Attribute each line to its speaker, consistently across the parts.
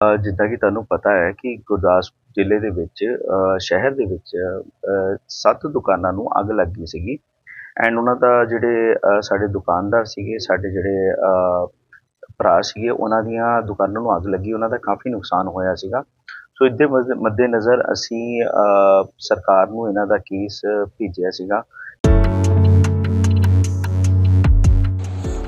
Speaker 1: ਅ, ਜਿੱਦਾਂ ਕਿ ਤੁਹਾਨੂੰ ਪਤਾ ਹੈ ਕਿ ਗੁਰਦਾਸਪੁਰ ਜ਼ਿਲ੍ਹੇ ਦੇ ਵਿੱਚ ਅ, ਸ਼ਹਿਰ ਦੇ ਵਿੱਚ ਅ, ਸੱਤ ਦੁਕਾਨਾਂ ਨੂੰ ਅੱਗ ਲੱਗ ਗਈ ਸੀਗੀ। ਐਂਡ ਉਹਨਾਂ ਦਾ ਜਿਹੜੇ ਅ, ਸਾਡੇ ਦੁਕਾਨਦਾਰ ਸੀਗੇ ਸਾਡੇ ਜਿਹੜੇ ਅ, ਭਰਾ ਸੀਗੇ ਉਹਨਾਂ ਦੀਆਂ ਦੁਕਾਨਾਂ ਨੂੰ ਅੱਗ ਲੱਗੀ। ਉਹਨਾਂ ਦਾ ਕਾਫੀ ਨੁਕਸਾਨ ਹੋਇਆ ਸੀਗਾ। ਸੋ ਇਹਦੇ ਮੱਦੇ ਮੱਦੇਨਜ਼ਰ ਅਸੀਂ ਅ, ਸਰਕਾਰ ਨੂੰ ਇਹਨਾਂ ਦਾ ਕੇਸ ਭੇਜਿਆ ਸੀਗਾ।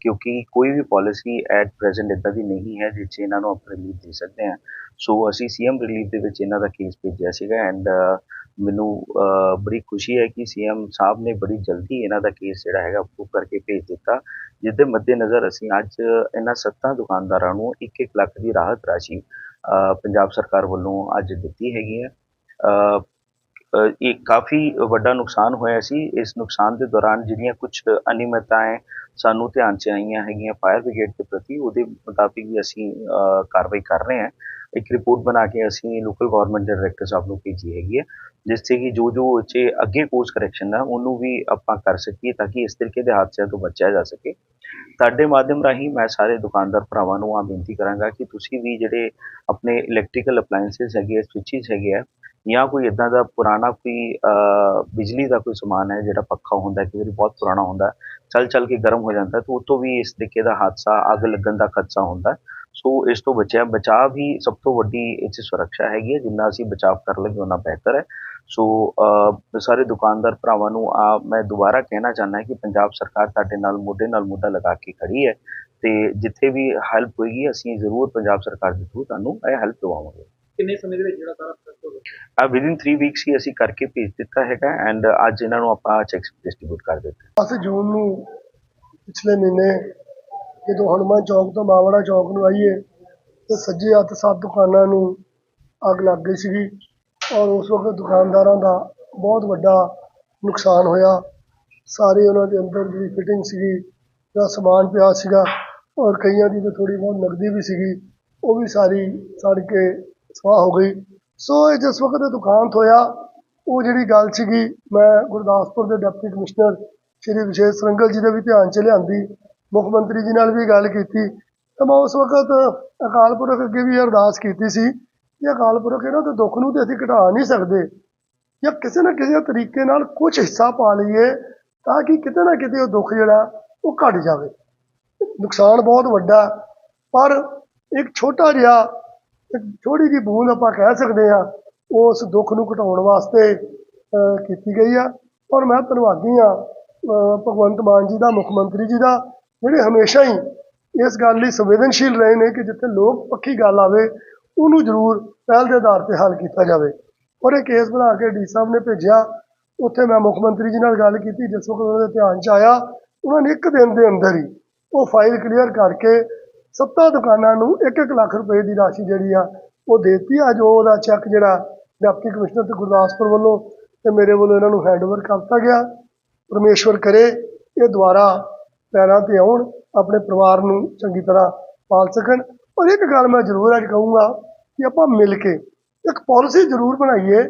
Speaker 1: ਕਿਉਂਕਿ ਕੋਈ ਵੀ ਪਾਲਿਸੀ ਐਟ ਪ੍ਰੈਜ਼ੈਂਟ ਇਦਾਂ ਦੀ ਨਹੀਂ ਹੈ ਜਿਸ 'ਚ ਇਹਨਾਂ ਨੂੰ ਆਪਾਂ ਰਿਲੀਫ ਦੇ ਸਕਦੇ ਹਾਂ। ਸੋ ਅਸੀਂ ਸੀਐਮ ਰਿਲੀਫ ਦੇ ਵਿੱਚ ਇਹਨਾਂ ਦਾ ਕੇਸ ਭੇਜਿਆ ਸੀਗਾ ਐਂਡ ਮੈਨੂੰ ਬੜੀ ਖੁਸ਼ੀ ਹੈ ਕਿ ਸੀਐਮ ਸਾਹਿਬ ਨੇ ਬੜੀ ਜਲਦੀ ਇਹਨਾਂ ਦਾ ਕੇਸ ਜਿਹੜਾ ਹੈਗਾ ਅਪਰੂਵ ਕਰਕੇ ਭੇਜ ਦਿੱਤਾ ਜਿਸ ਦੇ ਮੱਦੇਨਜ਼ਰ ਅਸੀਂ ਅੱਜ ਇਹਨਾਂ ਸੱਤਾਂ ਦੁਕਾਨਦਾਰਾਂ ਨੂੰ 1-1 ਲੱਖ ਦੀ ਰਾਹਤ ਰਾਸ਼ੀ ਪੰਜਾਬ ਸਰਕਾਰ ਵੱਲੋਂ ਅੱਜ ਦਿੱਤੀ ਹੈਗੀ ਹੈ। ਇਹ ਕਾਫੀ ਵੱਡਾ ਨੁਕਸਾਨ ਹੋਇਆ ਸੀ। ਇਸ ਨੁਕਸਾਨ ਦੇ ਦੌਰਾਨ ਜਿਹੜੀਆਂ ਕੁਝ ਅਨਿਯਮਤਾएं ਸਾਨੂੰ ਧਿਆਨ 'ਚ ਆਈਆਂ ਹੈਗੀਆਂ ਫਾਇਰ ਬ੍ਰਿਗੇਡ ਦੇ ਪ੍ਰਤੀ, ਉਹਦੇ ਮੁਤਾਬਿਕ ਵੀ ਅਸੀਂ ਕਾਰਵਾਈ ਕਰ ਰਹੇ ਹਾਂ। ਇੱਕ ਰਿਪੋਰਟ ਬਣਾ ਕੇ ਅਸੀਂ ਲੋਕਲ ਗਵਰਨਮੈਂਟ ਡਾਇਰੈਕਟਰ ਸਾਹਿਬ ਨੂੰ ਭੇਜੀ ਹੈਗੀ ਹੈ, ਜਿਸ 'ਤੇ ਕਿ ਜੋ ਜੋ 'ਚ ਅੱਗੇ ਕੋਰਸ ਕਰੈਕਸ਼ਨ ਹੈ ਉਹਨੂੰ ਵੀ ਆਪਾਂ ਕਰ ਸਕੀਏ ਤਾਂ ਕਿ ਇਸ ਤਰੀਕੇ ਦੇ ਹਾਦਸਿਆਂ ਤੋਂ ਬਚਿਆ ਜਾ ਸਕੇ। ਤੁਹਾਡੇ ਮਾਧਿਅਮ ਰਾਹੀਂ ਮੈਂ ਸਾਰੇ ਦੁਕਾਨਦਾਰ ਭਰਾਵਾਂ ਨੂੰ ਆ ਬੇਨਤੀ ਕਰਾਂਗਾ ਕਿ ਤੁਸੀਂ ਵੀ ਜਿਹੜੇ ਆਪਣੇ ਇਲੈਕਟ੍ਰੀਕਲ ਅਪਲਾਈਐਂਸਸ ਹੈਗੇ ਆ ਸਵਿਚਸ ਹੈਗੇ ਆ ਜਾਂ ਕੋਈ ਇਦਾਂ ਦਾ ਪੁਰਾਣਾ ਕੋਈ ਬਿਜਲੀ ਦਾ ਕੋਈ ਸਮਾਨ ਹੈ ਜਿਹੜਾ ਪੱਖਾ ਹੁੰਦਾ ਕਿ ਵਾਰੀ ਬਹੁਤ ਪੁਰਾਣਾ ਹੁੰਦਾ ਚੱਲ ਚੱਲ ਕੇ ਗਰਮ ਹੋ ਜਾਂਦਾ, ਤਾਂ ਉਹ ਵੀ ਇਸ ਤਰੀਕੇ ਦਾ ਹਾਦਸਾ, ਅੱਗ ਲੱਗਣ ਦਾ ਖਦਸ਼ਾ ਹੁੰਦਾ। ਸੋ ਇਸ ਤੋਂ ਬਚਿਆ, ਬਚਾਅ ਵੀ ਸਭ ਤੋਂ ਵੱਡੀ ਇਹ 'ਚ ਸੁਰੱਖਿਆ ਹੈਗੀ ਹੈ, ਜਿੰਨਾ ਅਸੀਂ ਬਚਾਅ ਕਰ ਲਈਏ ਉਹਨਾਂ ਬਿਹਤਰ ਹੈ। ਸੋ ਸਾਰੇ ਦੁਕਾਨਦਾਰ ਭਰਾਵਾਂ ਨੂੰ ਆ ਮੈਂ ਦੁਬਾਰਾ ਕਹਿਣਾ ਚਾਹੁੰਦਾ ਕਿ ਪੰਜਾਬ ਸਰਕਾਰ ਸਾਡੇ ਨਾਲ ਮੋਢੇ ਨਾਲ ਮੋਢਾ ਲਗਾ ਕੇ ਖੜੀ ਹੈ ਤੇ ਜਿੱਥੇ ਵੀ ਹੈਲਪ ਹੋਏਗੀ, ਅਸੀਂ ਜ਼ਰੂਰ ਪੰਜਾਬ ਸਰਕਾਰ ਦੇ ਥਰੂ ਤੁਹਾਨੂੰ ਇਹ ਹੈਲਪ ਦਵਾਵਾਂਗੇ।
Speaker 2: ਕਿੰਨੇ ਸਮੇਂ ਦੇ ਵਿੱਚ ਜਿਹੜਾ ਸਾਰਾ ਪ੍ਰੋਸੈਸ ਹੋਵੇ
Speaker 1: ਆ ਵਿਦਿਨ 3 ਵੀਕਸ ਹੀ ਅਸੀਂ ਕਰਕੇ ਭੇਜ ਦਿੱਤਾ ਹੈਗਾ ਐਂਡ ਅੱਜ ਇਹਨਾਂ ਨੂੰ ਆਪਾਂ ਚੈਕਸ ਡਿਸਟ੍ਰੀਬਿਊਟ ਕਰ ਦਿੱਤੇ।
Speaker 3: ਅਸੀਂ ਜੂਨ ਨੂੰ ਪਿਛਲੇ ਮਹੀਨੇ ਜਦੋਂ ਹਨੂੰਮਾਨ ਚੌਕ ਤੋਂ ਮਾਵੜਾ ਚੌਕ ਨੂੰ ਆਈਏ ਤੇ ਸੱਜੇ ਹੱਥ ਸੱਤ ਦੁਕਾਨਾਂ ਨੂੰ ਅੱਗ ਲੱਗ ਗਈ ਸੀਗੀ ਔਰ ਉਸ ਵਕਤ ਦੁਕਾਨਦਾਰਾਂ ਦਾ ਬਹੁਤ ਵੱਡਾ ਨੁਕਸਾਨ ਹੋਇਆ। ਸਾਰੇ ਉਹਨਾਂ ਦੇ ਅੰਦਰ ਜਿਹੜੀ ਫਿਟਿੰਗ ਸੀਗੀ ਜਿਹੜਾ ਸਮਾਨ ਪਿਆ ਸੀਗਾ ਔਰ ਕਈਆਂ ਦੀ ਤਾਂ ਥੋੜੀ ਬਹੁਤ ਨਗਦੀ ਵੀ ਸੀਗੀ ਉਹ ਵੀ ਸਾਰੀ ਸੜ ਕੇ ਸਵਾਹ ਹੋ ਗਈ। ਸੋ ਇਹ ਜਿਸ ਵਕਤ ਇਹ ਦੁਕਾਨ ਹੋਇਆ ਉਹ ਜਿਹੜੀ ਗੱਲ ਸੀਗੀ, ਮੈਂ ਗੁਰਦਾਸਪੁਰ ਦੇ ਡਿਪਟੀ ਕਮਿਸ਼ਨਰ ਸ਼੍ਰੀ ਵਿਸ਼ੇਸ਼ ਸਰੰਗਲ ਜੀ ਦੇ ਵੀ ਧਿਆਨ 'ਚ ਲਿਆਂਦੀ, ਮੁੱਖ ਮੰਤਰੀ ਜੀ ਨਾਲ ਵੀ ਗੱਲ ਕੀਤੀ। ਤਾਂ ਮੈਂ ਉਸ ਵਕਤ ਅਕਾਲ ਪੁਰਖ ਅੱਗੇ ਵੀ ਅਰਦਾਸ ਕੀਤੀ ਸੀ ਕਿ ਅਕਾਲ ਪੁਰਖ ਇਹਨਾਂ ਦੇ ਦੁੱਖ ਨੂੰ ਤੇ ਅਸੀਂ ਘਟਾ ਨਹੀਂ ਸਕਦੇ ਜਾਂ ਕਿਸੇ ਨਾ ਕਿਸੇ ਤਰੀਕੇ ਨਾਲ ਕੁਝ ਹਿੱਸਾ ਪਾ ਲਈਏ ਤਾਂ ਕਿ ਕਿਤੇ ਨਾ ਕਿਤੇ ਉਹ ਦੁੱਖ ਜਿਹੜਾ, ਉਹ ਘਟ ਜਾਵੇ। ਨੁਕਸਾਨ ਬਹੁਤ ਵੱਡਾ, ਪਰ ਇੱਕ ਛੋਟਾ ਜਿਹਾ ਇੱਕ ਛੋਟੀ ਜਿਹੀ ਬੂੰਦ ਆਪਾਂ ਕਹਿ ਸਕਦੇ ਹਾਂ, ਉਸ ਦੁੱਖ ਨੂੰ ਘਟਾਉਣ ਵਾਸਤੇ ਕੀਤੀ ਗਈ ਆ। ਔਰ ਮੈਂ ਧੰਨਵਾਦੀ ਆ ਭਗਵੰਤ ਮਾਨ ਜੀ ਦਾ, ਮੁੱਖ ਮੰਤਰੀ ਜੀ ਦਾ, ਜਿਹੜੇ ਹਮੇਸ਼ਾ ਹੀ ਇਸ ਗੱਲ ਲਈ ਸੰਵੇਦਨਸ਼ੀਲ ਰਹੇ ਨੇ ਕਿ ਜਿੱਥੇ ਲੋਕ ਪੱਖੀ ਗੱਲ ਆਵੇ, ਉਹਨੂੰ ਜ਼ਰੂਰ ਪਹਿਲ ਦੇ ਆਧਾਰ ਤੇ ਹੱਲ ਕੀਤਾ ਜਾਵੇ। ਔਰ ਇਹ ਕੇਸ ਬਣਾ ਕੇ ਡੀ ਸਾਹਿਬ ਨੇ ਭੇਜਿਆ। ਉੱਥੇ ਮੈਂ ਮੁੱਖ ਮੰਤਰੀ ਜੀ ਨਾਲ ਗੱਲ ਕੀਤੀ, ਜਿਸ ਵਕਤ ਉਹਨਾਂ ਦੇ ਧਿਆਨ 'ਚ ਆਇਆ, ਉਹਨਾਂ ਨੇ ਇੱਕ ਦਿਨ ਦੇ ਅੰਦਰ ਹੀ ਉਹ ਫਾਈਲ ਕਲੀਅਰ ਕਰਕੇ ਸੱਤਾਂ ਦੁਕਾਨਾਂ ਨੂੰ 1-1 ਲੱਖ ਰੁਪਏ ਦੀ ਰਾਸ਼ੀ ਜਿਹੜੀ ਆ, ਉਹ ਦੇਤੀ। ਆ ਜੋ ਉਹਦਾ ਚੈੱਕ ਜਿਹੜਾ ਡਿਪਟੀ ਕਮਿਸ਼ਨਰ ਤੇ ਗੁਰਦਾਸਪੁਰ ਵੱਲੋਂ ਤੇ ਮੇਰੇ ਵੱਲੋਂ ਇਹਨਾਂ ਨੂੰ ਹੈਂਡਓਵਰ ਕਰਤਾ ਗਿਆ। ਪਰਮੇਸ਼ਵਰ ਕਰੇ, ਇਹ ਦੁਆਰਾ ਪੈਰਾਂ ਤੇ ਆਉਣ, ਆਪਣੇ ਪਰਿਵਾਰ ਨੂੰ ਚੰਗੀ ਤਰ੍ਹਾਂ ਪਾਲ ਸਕਣ। ਔਰ ਇੱਕ ਗੱਲ ਮੈਂ ਜ਼ਰੂਰ ਅੱਜ ਕਹੂੰਗਾ ਕਿ ਆਪਾਂ ਮਿਲ ਕੇ ਇੱਕ ਪਾਲਿਸੀ ਜ਼ਰੂਰ ਬਣਾਈਏ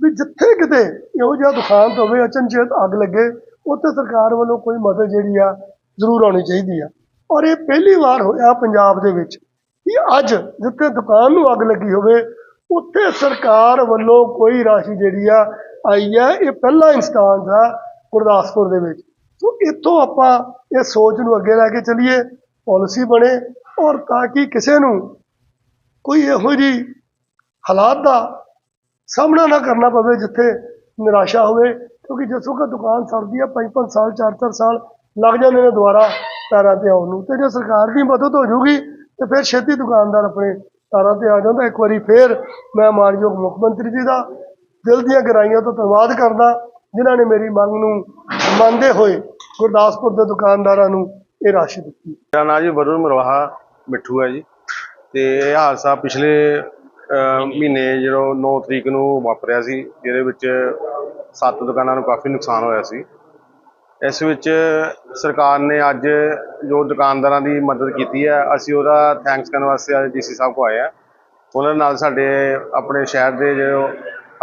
Speaker 3: ਵੀ ਜਿੱਥੇ ਕਿਤੇ ਇਹੋ ਜਿਹਾ ਦੁਕਾਨ ਤੋਂ ਹੋਵੇ ਅਚਨਚੇਤ ਅੱਗ ਲੱਗੇ, ਉੱਥੇ ਸਰਕਾਰ ਵੱਲੋਂ ਕੋਈ ਮਦਦ ਜਿਹੜੀ ਆ ਜ਼ਰੂਰ ਆਉਣੀ ਚਾਹੀਦੀ ਆ। ਔਰ ਇਹ ਪਹਿਲੀ ਵਾਰ ਹੋਇਆ ਪੰਜਾਬ ਦੇ ਵਿੱਚ ਕਿ ਅੱਜ ਜਿੱਥੇ ਦੁਕਾਨ ਨੂੰ ਅੱਗ ਲੱਗੀ ਹੋਵੇ, ਉੱਥੇ ਸਰਕਾਰ ਵੱਲੋਂ ਕੋਈ ਰਾਸ਼ੀ ਜਿਹੜੀ ਆ ਆਈ ਹੈ ਇਹ ਪਹਿਲਾ ਇੰਸਟਾਂਸ ਆ ਗੁਰਦਾਸਪੁਰ ਦੇ ਵਿੱਚ। ਸੋ ਇੱਥੋਂ ਆਪਾਂ ਇਹ ਸੋਚ ਨੂੰ ਅੱਗੇ ਲੈ ਕੇ ਚੱਲੀਏ ਪਾਲਿਸੀ ਬਣੇ ਔਰ ਤਾਂ ਕਿ ਕਿਸੇ ਨੂੰ ਕੋਈ ਇਹੋ ਜਿਹੀ ਹਾਲਾਤ ਦਾ ਸਾਹਮਣਾ ਨਾ ਕਰਨਾ ਪਵੇ ਜਿੱਥੇ ਨਿਰਾਸ਼ਾ ਹੋਵੇ, ਕਿਉਂਕਿ ਜਿਸ ਵਕਤ ਦੁਕਾਨ ਸੜਦੀ ਆ ਪੰਜ ਪੰਜ ਸਾਲ ਚਾਰ ਚਾਰ ਸਾਲ ਲੱਗ ਜਾਂਦੇ ਨੇ ਦੁਬਾਰਾ। ਤਾਰਾਂ ਤੇ ਆਉਣ ਨੂੰ। ਤੇ ਜੇ ਸਰਕਾਰ ਦੀ ਮਦਦ ਹੋ ਜੂਗੀ ਤੇ ਫਿਰ ਛੇਤੀ ਦੁਕਾਨਦਾਰ ਆਪਣੇ ਤਾਰਾਂ ਤੇ ਆ ਜਾਂਦਾ। ਇੱਕ ਵਾਰੀ ਫੇਰ ਮੈਂ ਮਾਨਯੋਗ ਮੁੱਖ ਮੰਤਰੀ ਜੀ ਦਾ ਦਿਲ ਦੀਆਂ ਗਹਿਰਾਈਆਂ ਤੋਂ ਧੰਨਵਾਦ ਕਰਦਾ ਜਿਨ੍ਹਾਂ ਨੇ ਮੇਰੀ ਮੰਗ ਨੂੰ ਮੰਨਦੇ ਹੋਏ ਗੁਰਦਾਸਪੁਰ ਦੇ ਦੁਕਾਨਦਾਰਾਂ ਨੂੰ ਇਹ ਰਾਸ਼ੀ ਦਿੱਤੀ।
Speaker 4: ਮੇਰਾ ਨਾਂ ਜੀ ਵਰੁਣ ਮਰਵਾਹਾ ਮਿੱਠੂ ਹੈ ਜੀ। ਤੇ ਇਹ ਹਾਦਸਾ ਪਿਛਲੇ ਅਹ, ਮਹੀਨੇ ਜਦੋਂ 9 ਤਰੀਕ ਨੂੰ ਵਾਪਰਿਆ ਸੀ ਜਿਹਦੇ ਵਿੱਚ ਸੱਤ ਦੁਕਾਨਾਂ ਨੂੰ ਕਾਫੀ ਨੁਕਸਾਨ ਹੋਇਆ ਸੀ। ਇਸ ਵਿੱਚ ਸਰਕਾਰ ਨੇ ਅੱਜ ਜੋ ਦੁਕਾਨਦਾਰਾਂ ਦੀ ਮਦਦ ਕੀਤੀ ਹੈ, ਅਸੀਂ ਉਹਦਾ ਥੈਂਕਸ ਕਰਨ ਵਾਸਤੇ ਅੱਜ ਡੀਸੀ ਸਾਹਿਬ ਕੋ ਆਏ ਆ ਉਹਨਾਂ ਨਾਲ ਸਾਡੇ ਆਪਣੇ ਸ਼ਹਿਰ ਦੇ ਜੋ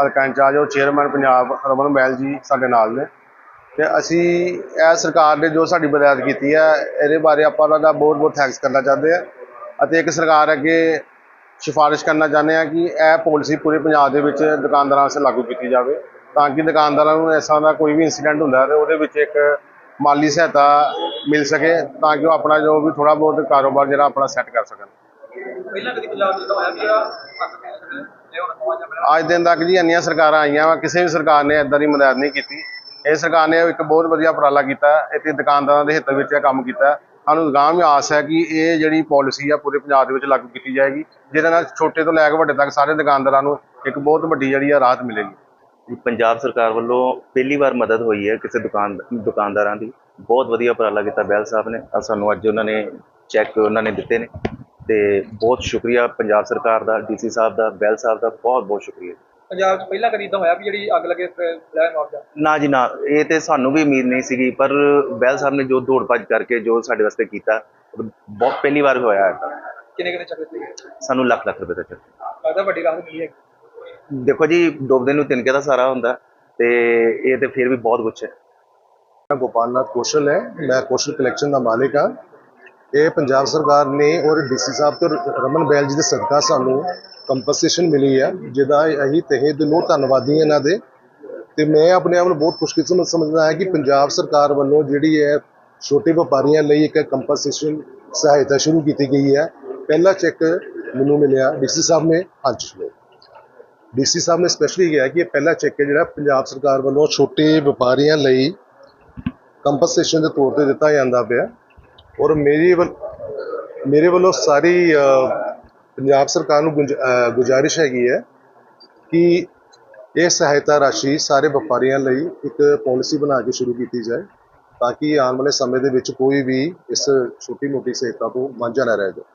Speaker 4: ਹਲਕਾ ਇੰਚਾਰਜ, ਉਹ ਚੇਅਰਮੈਨ ਪੰਜਾਬ ਰਮਨ ਮਹਿਲ ਜੀ ਸਾਡੇ ਨਾਲ ਨੇ। ਤੇ ਅਸੀਂ ਇਹ ਸਰਕਾਰ ਨੇ ਜੋ ਸਾਡੀ ਮਦਦ ਕੀਤੀ ਹੈ, ਇਹਦੇ ਬਾਰੇ ਆਪਾਂ ਉਹਨਾਂ ਦਾ ਬਹੁਤ ਬਹੁਤ ਥੈਂਕਸ ਕਰਨਾ ਚਾਹੁੰਦੇ ਹਾਂ। ਅਤੇ ਇੱਕ ਸਰਕਾਰ ਅੱਗੇ ਸਿਫਾਰਿਸ਼ ਕਰਨਾ ਚਾਹੁੰਦੇ ਹਾਂ ਕਿ ਇਹ ਪਾਲਿਸੀ ਪੂਰੇ ਪੰਜਾਬ ਦੇ ਵਿੱਚ ਦੁਕਾਨਦਾਰਾਂ ਵਾਸਤੇ ਲਾਗੂ ਕੀਤੀ ਜਾਵੇ। ਤਾਂ ਕਿ ਦੁਕਾਨਦਾਰਾਂ ਨੂੰ ਐਸਾ ਦਾ ਕੋਈ ਵੀ ਇੰਸੀਡੈਂਟ ਹੁੰਦਾ ਤੇ ਉਹਦੇ ਵਿੱਚ ਇੱਕ ਮਾਲੀ ਸਹਾਇਤਾ ਮਿਲ ਸਕੇ ਤਾਂ ਕਿ ਉਹ ਆਪਣਾ ਜੋ ਵੀ ਥੋੜਾ ਬਹੁਤ ਕਾਰੋਬਾਰ ਜਿਹੜਾ ਆਪਣਾ ਸੈੱਟ ਕਰ ਸਕਣ। ਅੱਜ ਦਿਨ ਤੱਕ ਜੀ ਇੰਨੀਆਂ ਸਰਕਾਰਾਂ ਆਈਆਂ ਵਾ ਕਿਸੇ ਵੀ ਸਰਕਾਰ ਨੇ ਇਦਾਂ ਦੀ ਮਦਦ ਨਹੀਂ ਕੀਤੀ। ਇਹ ਸਰਕਾਰ ਨੇ ਇੱਕ ਬਹੁਤ ਵਧੀਆ ਉਪਰਾਲਾ ਕੀਤਾ ਤੇ ਦੁਕਾਨਦਾਰਾਂ ਦੇ ਹਿੱਤ ਵਿੱਚ ਇਹ ਕੰਮ ਕੀਤਾ। ਸਾਨੂੰ ਅਗਾਂਹ ਵੀ ਆਸ ਹੈ ਕਿ ਇਹ ਜਿਹੜੀ ਪਾਲਿਸੀ ਆ ਪੂਰੇ ਪੰਜਾਬ ਦੇ ਵਿੱਚ ਲਾਗੂ ਕੀਤੀ ਜਾਏਗੀ ਜਿਹਦੇ ਨਾਲ ਛੋਟੇ ਤੋਂ ਲੈ ਕੇ ਵੱਡੇ ਤੱਕ ਸਾਰੇ ਦੁਕਾਨਦਾਰਾਂ ਨੂੰ ਇੱਕ ਬਹੁਤ ਵੱਡੀ ਜਿਹੜੀ ਆ ਰਾਹਤ ਮਿਲੇਗੀ।
Speaker 1: ਪੰਜਾਬ ਸਰਕਾਰ ਵੱਲੋਂ ਪਹਿਲੀ ਵਾਰ ਮਦਦ ਹੋਈ ਹੈ ਕਿਸੇ ਦੁਕਾਨ ਦੁਕਾਨਦਾਰਾਂ ਦੀ। ਬਹੁਤ ਵਧੀਆ ਉਪਰਾਲਾ ਕੀਤਾ ਬੈਲ ਸਾਹਿਬ ਨੇ। ਸਾਨੂੰ ਅੱਜ ਉਹਨਾਂ ਨੇ ਚੈੱਕ ਉਹਨਾਂ ਨੇ ਦਿੱਤੇ ਨੇ ਤੇ ਬਹੁਤ ਸ਼ੁਕਰੀਆ ਪੰਜਾਬ ਸਰਕਾਰ ਦਾ ਡੀਸੀ ਸਾਹਿਬ ਦਾ ਬੈਲ ਸਾਹਿਬ ਦਾ ਬਹੁਤ ਬਹੁਤ ਸ਼ੁਕਰੀਆ।
Speaker 2: ਪੰਜਾਬ 'ਚ ਪਹਿਲਾਂ ਕਦੀ ਇਦਾਂ ਹੋਇਆ ਵੀ ਜਿਹੜੀ ਅੱਗ ਲੱਗੇ ਤੇ ਲੈ ਮੁਆਵਜ਼ਾ
Speaker 1: ਨਾ ਜੀ ਨਾ ਇਹ ਤੇ ਸਾਨੂੰ ਵੀ ਉਮੀਦ ਨਹੀਂ ਸੀਗੀ ਪਰ ਬੈਲ ਸਾਹਿਬ ਨੇ ਜੋ ਦੌੜ ਭੱਜ ਕਰਕੇ ਜੋ ਸਾਡੇ ਵਾਸਤੇ ਕੀਤਾ ਬਹੁਤ ਪਹਿਲੀ ਵਾਰ ਹੋਇਆ ਹੈ
Speaker 2: ਕਿੰਨੇ ਕਿੰਨੇ ਚੱਕਰ ਸੀ?
Speaker 1: ਸਾਨੂੰ ਲੱਖ ਲੱਖ ਰੁਪਏ ਦਾ ਚੱਕ
Speaker 2: ਲੱਗਦਾ ਵੱਡੀ ਰਾਹਤ ਮਿਲੀ ਹੈ
Speaker 1: ਦੇਖੋ ਜੀ ਡੁੱਬਦੇ ਨੂੰ ਤਿਨਕੇ ਦਾ ਸਾਰਾ ਹੁੰਦਾ ਤੇ ਇਹ ਤੇ ਫਿਰ ਵੀ ਬਹੁਤ ਕੁਛ ਹੈ।
Speaker 5: ਮੈਂ ਗੋਪਾਲ ਨਾਥ ਕੌਸ਼ਲ ਹੈ, ਮੈਂ ਕੌਸ਼ਲ ਕਲੈਕਸ਼ਨ ਦਾ ਮਾਲਿਕ ਹਾਂ। ਇਹ ਪੰਜਾਬ ਸਰਕਾਰ ਨੇ ਔਰ ਡੀਸੀ ਸਾਹਿਬ ਤੇ ਰਮਨ ਬੈਲ ਜੀ ਦੇ ਸਦਕਾ ਸਾਨੂੰ ਕੰਪਨਸੇਸ਼ਨ ਮਿਲੀ ਹੈ, ਜਿਹਦਾ ਅਸੀਂ ਤਹਿ ਦਿਲੋਂ ਧੰਨਵਾਦੀ ਇਹਨਾਂ ਦੇ। ਤੇ ਮੈਂ ਆਪਣੇ ਆਪ ਨੂੰ ਬਹੁਤ ਖੁਸ਼ਕਿਸਮਤ ਸਮਝਦਾ ਹਾਂ ਕਿ ਪੰਜਾਬ ਸਰਕਾਰ ਵੱਲੋਂ ਜਿਹੜੀ ਹੈ, ਛੋਟੇ ਵਪਾਰੀਆਂ ਲਈ ਇੱਕ ਕੰਪਨਸੇਸ਼ਨ ਸਹਾਇਤਾ ਸ਼ੁਰੂ ਕੀਤੀ ਗਈ ਹੈ। ਪਹਿਲਾ ਚੈੱਕ ਮੈਨੂੰ ਮਿਲਿਆ ਡੀਸੀ ਸਾਹਿਬ ਨੇ ਅੱਜ ਮਿਲਿਆ ਡੀਸੀ ਸਾਹਿਬ ਨੇ ਸਪੈਸ਼ਲੀ ਕਿਹਾ ਕਿ ਇਹ ਪਹਿਲਾ ਚੈੱਕ ਹੈ ਜਿਹੜਾ ਪੰਜਾਬ ਸਰਕਾਰ ਵੱਲੋਂ ਛੋਟੇ ਵਪਾਰੀਆਂ ਲਈ ਕੰਪਨਸੇਸ਼ਨ ਦੇ ਤੌਰ ਤੇ ਦਿੱਤਾ ਜਾਂਦਾ ਪਿਆ। ਔਰ ਮੇਰੀ ਵੱਲ- ਮੇਰੇ ਵੱਲੋਂ ਸਾਰੀ ਪੰਜਾਬ ਸਰਕਾਰ ਨੂੰ ਗੁੰਜ- ਗੁਜ਼ਾਰਿਸ਼ ਹੈਗੀ ਹੈ ਕਿ ਇਹ ਸਹਾਇਤਾ ਰਾਸ਼ੀ ਸਾਰੇ ਵਪਾਰੀਆਂ ਲਈ ਇੱਕ ਪਾਲਿਸੀ ਬਣਾ ਕੇ ਸ਼ੁਰੂ ਕੀਤੀ ਜਾਏ ਤਾਂ ਕਿ ਆਉਣ ਵਾਲੇ ਸਮੇਂ ਦੇ ਵਿੱਚ ਕੋਈ ਵੀ ਇਸ ਛੋਟੀ ਮੋਟੀ ਸਹਾਇਤਾ ਤੋਂ ਵਾਂਝਾ ਨਾ ਰਹਿ ਜਾਵੇ